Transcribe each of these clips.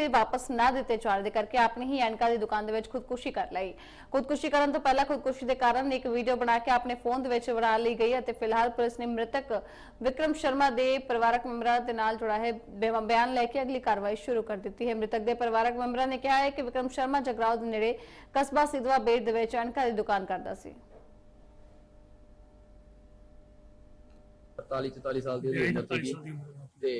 ਪੈਸੇ ਵਾਪਸ ਨਾ ਦਿੱਤੇ ਜਾਣ ਦੇ ਕਰਕੇ ਆਪਣੀ ਹੀ ਐਨਕਾ ਦੀ ਦੁਕਾਨ ਦੇ ਵਿੱਚ ਖੁਦਕੁਸ਼ੀ ਕਰ ਲਈ। ਖੁਦਕੁਸ਼ੀ ਕਰਨ ਤੋਂ ਪਹਿਲਾਂ ਖੁਦਕੁਸ਼ੀ ਦੇ ਕਾਰਨ ਇੱਕ ਵੀਡੀਓ ਬਣਾ ਕੇ ਆਪਣੇ ਫੋਨ ਦੇ ਵਿੱਚ ਬਣਾ ਲਈ ਗਈ ਅਤੇ ਫਿਲਹਾਲ ਪੁਲਿਸ ਨੇ ਮ੍ਰਿਤਕ ਵਿਕਰਮ ਸ਼ਰਮਾ ਦੇ ਪਰਿਵਾਰਕ ਮੈਂਬਰਾਂ ਦੇ ਨਾਲ ਜੁੜਾ ਹੈ ਬਿਆਨ ਲੈ ਕੇ ਅਗਲੀ ਕਾਰਵਾਈ ਸ਼ੁਰੂ ਕਰ ਦਿੱਤੀ ਹੈ। ਮ੍ਰਿਤਕ ਦੇ ਪਰਿਵਾਰਕ ਮੈਂਬਰਾਂ ਨੇ ਕਿਹਾ ਹੈ ਕਿ ਵਿਕਰਮ ਸ਼ਰਮਾ ਜਗਰਾਉਂ ਦੇ ਨੇੜੇ ਕਸਬਾ ਸਿਧਵਾ ਬੇੜ ਦੇ ਵਿੱਚ ਐਨਕਾ ਦੀ ਦੁਕਾਨ ਕਰਦਾ ਸੀ। 43 44 ਸਾਲ ਦੀ ਉਹਦੀ ਉਮਰ ਸੀਗੀ ਤੇ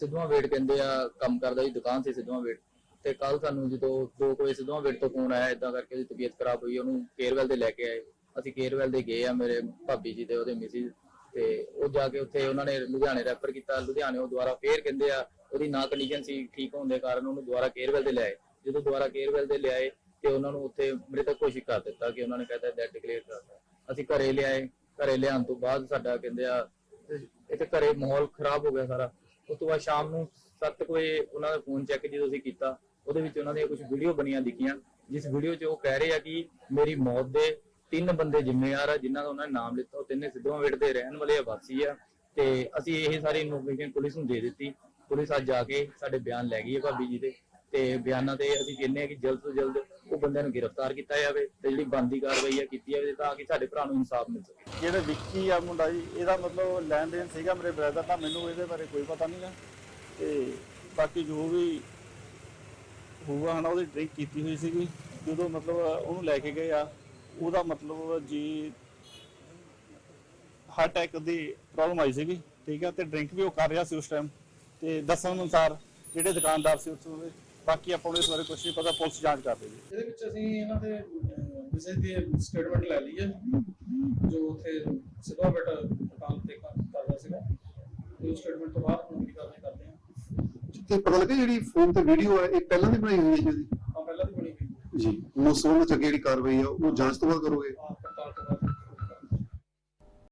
ਸਿੱਧਵਾਂ ਵੇਟ ਕਹਿੰਦੇ ਆ, ਕੰਮ ਕਰਦਾ ਜੀ ਦੁਕਾਨ ਸੀ ਸਿੱਧਵਾਂ ਵੇਟ। ਤੇ ਕੱਲ ਸਾਨੂੰ ਜਦੋਂ ਦੋ ਕੋਈ ਸਿੱਧਵਾਂ ਵੇਟ ਤੋਂ ਫੋਨ ਆਇਆ ਇਦਾਂ ਕਰਕੇ ਉਹਦੀ ਤਬੀਅਤ ਖਰਾਬ ਹੋਈ, ਉਹਨੂੰ ਕੇਅਰਵੈਲ ਦੇ ਲੈ ਕੇ ਆਏ। ਅਸੀਂ ਕੇਅਰਵੈਲ ਦੇ ਗਏ ਆ ਮੇਰੇ ਭਾਬੀ ਜੀ ਤੇ ਉਹਦੇ ਮਿਸਿਸ ਤੇ ਉਹ ਜਾ ਕੇ ਉੱਥੇ ਉਹਨਾਂ ਨੇ ਲੁਧਿਆਣੇ ਰੈਫਰ ਕੀਤਾ। ਲੁਧਿਆਣੇ ਉਹ ਦੁਬਾਰਾ ਫੇਰ ਕਹਿੰਦੇ ਆ, ਉਹਦੀ ਨਾ ਕੰਡੀਸ਼ਨ ਸੀ, ਠੀਕ ਹੋਣ ਦੇ ਕਾਰਨ ਉਹਨੂੰ ਦੁਬਾਰਾ ਕੇਅਰਵੈਲ ਦੇ ਲਿਆਏ ਜਦੋਂ ਦੁਬਾਰਾ ਕੇਅਰਵੈਲ ਦੇ ਲਿਆਏ ਤੇ ਉਹਨਾਂ ਨੂੰ ਉੱਥੇ ਮ੍ਰਿਤਕ ਕੋਸ਼ਿਸ਼ ਕਰ ਦਿੱਤਾ ਕਿ ਉਹਨਾਂ ਨੇ ਕਹਿੰਦਾ ਡੈਡ ਡਿਕਲੇਅਰ ਕਰਤਾ ਅਸੀਂ ਘਰੇ ਲਿਆਏ। ਘਰੇ ਲਿਆਉਣ ਤੋਂ ਬਾਅਦ ਸਾਡਾ ਕਹਿੰਦੇ ਆ, ਇੱਥੇ ਘਰੇ ਮਾਹੌਲ ਖਰਾਬ ਹੋ ਗਿਆ ਸਾਰਾ। ਉਸ ਤੋਂ ਬਾਅਦ ਸ਼ਾਮ ਨੂੰ 7 ਵਜੇ ਉਹਨਾਂ ਦਾ ਫੋਨ ਚੈੱਕ ਜਦੋਂ ਅਸੀਂ ਕੀਤਾ, ਉਹਦੇ ਵਿੱਚ ਉਹਨਾਂ ਦੀਆਂ ਕੁਝ ਵੀਡੀਓ ਬਣੀਆਂ ਦਿਖੀਆਂ, ਜਿਸ ਵੀਡੀਓ 'ਚ ਉਹ ਕਹਿ ਰਹੇ ਆ ਕਿ ਮੇਰੀ ਮੌਤ ਦੇ ਤਿੰਨ ਬੰਦੇ ਜ਼ਿੰਮੇਵਾਰ ਆ, ਜਿਨ੍ਹਾਂ ਦਾ ਉਹਨਾਂ ਨੇ ਨਾਮ ਲਿੱਤਾ, ਉਹ ਤਿੰਨੇ ਸਿੱਧਵਾਂ ਵੇਟ ਦੇ ਰਹਿਣ ਵਾਲੇ ਆਵਾਸੀ ਆ, ਤੇ ਅਸੀਂ ਇਹ ਸਾਰੀ ਇਨਫੋਰਮੇਸ਼ਨ ਪੁਲਿਸ ਨੂੰ ਦੇ ਦਿੱਤੀ। ਪੁਲਿਸ ਅੱਜ ਜਾ ਕੇ ਸਾਡੇ ਬਿਆਨ ਲੈ ਗਈ ਹੈ ਭਾਬੀ ਜੀ ਦੇ। ਤੇ ਬਿਆਨਾਂ ਤੇ ਅਸੀਂ ਕਹਿੰਦੇ ਆ ਕਿ ਜਲਦ ਤੋਂ ਜਲਦ ਉਹ ਬੰਦਿਆਂ ਨੂੰ ਗ੍ਰਿਫਤਾਰ ਕੀਤਾ ਜਾਵੇ ਤੇ ਜਿਹੜੀ ਬੰਦੀ ਕਾਰਵਾਈ ਆ ਕੀਤੀ ਜਾਵੇ ਤਾਂ ਕਿ ਸਾਡੇ ਭਰਾ ਨੂੰ ਇਨਸਾਫ ਮਿਲ ਸਕੇ। ਜਿਹੜਾ ਵਿੱਕੀ ਆ ਮੁੰਡਾ ਜੀ, ਇਹਦਾ ਮਤਲਬ ਲੈਣ ਦੇਣ ਸੀਗਾ ਮੇਰੇ ਬ੍ਰਦਰ ਦਾ, ਮੈਨੂੰ ਇਹਦੇ ਬਾਰੇ ਕੋਈ ਪਤਾ ਨਹੀਂਗਾ ਤੇ ਬਾਕੀ ਜੋ ਵੀ ਹੋਊਗਾ ਹਨਾ, ਉਹਦੀ ਡਰਿੰਕ ਕੀਤੀ ਹੋਈ ਸੀਗੀ, ਜਦੋਂ ਮਤਲਬ ਉਹਨੂੰ ਲੈ ਕੇ ਗਏ ਆ, ਉਹਦਾ ਮਤਲਬ ਜੀ ਹਾਰਟ ਅਟੈਕ ਦੀ ਪ੍ਰੋਬਲਮ ਆਈ ਸੀਗੀ, ਠੀਕ ਆ, ਤੇ ਡਰਿੰਕ ਵੀ ਉਹ ਕਰ ਰਿਹਾ ਸੀ ਉਸ ਟਾਈਮ ਤੇ ਦੱਸਣ ਅਨੁਸਾਰ ਜਿਹੜੇ ਦੁਕਾਨਦਾਰ ਸੀ ਉਸ ਬਾਕੀ ਆਪਾਂ ਨੂੰ ਇਸ ਬਾਰੇ ਕੁਝ ਨਹੀਂ ਪਤਾ ਪੁਲਿਸ ਜਾਂਚ ਕਰ ਰਹੀ ਹੈ। ਇਹਦੇ ਵਿੱਚ ਅਸੀਂ ਇਹਨਾਂ ਦੇ ਵਿਜੇ ਦੀ ਸਟੇਟਮੈਂਟ ਲੈ ਲਈ ਹੈ ਜੋ ਉੱਥੇ ਸਿੱਧਾ ਬੇਟਾ ਦੁਕਾਨ ਤੇ ਕੰਮ ਕਰਦਾ ਸੀਗਾ। ਉਸ ਸਟੇਟਮੈਂਟ ਤੋਂ ਬਾਅਦ ਹੁਣ ਕੀ ਕਾਰਵਾਈ ਕਰਦੇ ਹਾਂ ਤੇ ਪਤਾ ਲੱਗਾ ਜਿਹੜੀ ਫੋਨ ਤੇ ਵੀਡੀਓ ਹੈ ਇਹ ਪਹਿਲਾਂ ਦੀ ਬਣਾਈ ਹੋਈ ਹੈ ਜੀ? ਆ ਪਹਿਲਾਂ ਦੀ ਬਣੀ ਹੋਈ ਜੀ ਉਸ ਸੰਬੰਧ ਚ ਜਿਹੜੀ ਕਾਰਵਾਈ ਆ ਉਹ ਜਾਂਚ ਤੋਂ ਬਾਅਦ ਕਰੋਗੇ?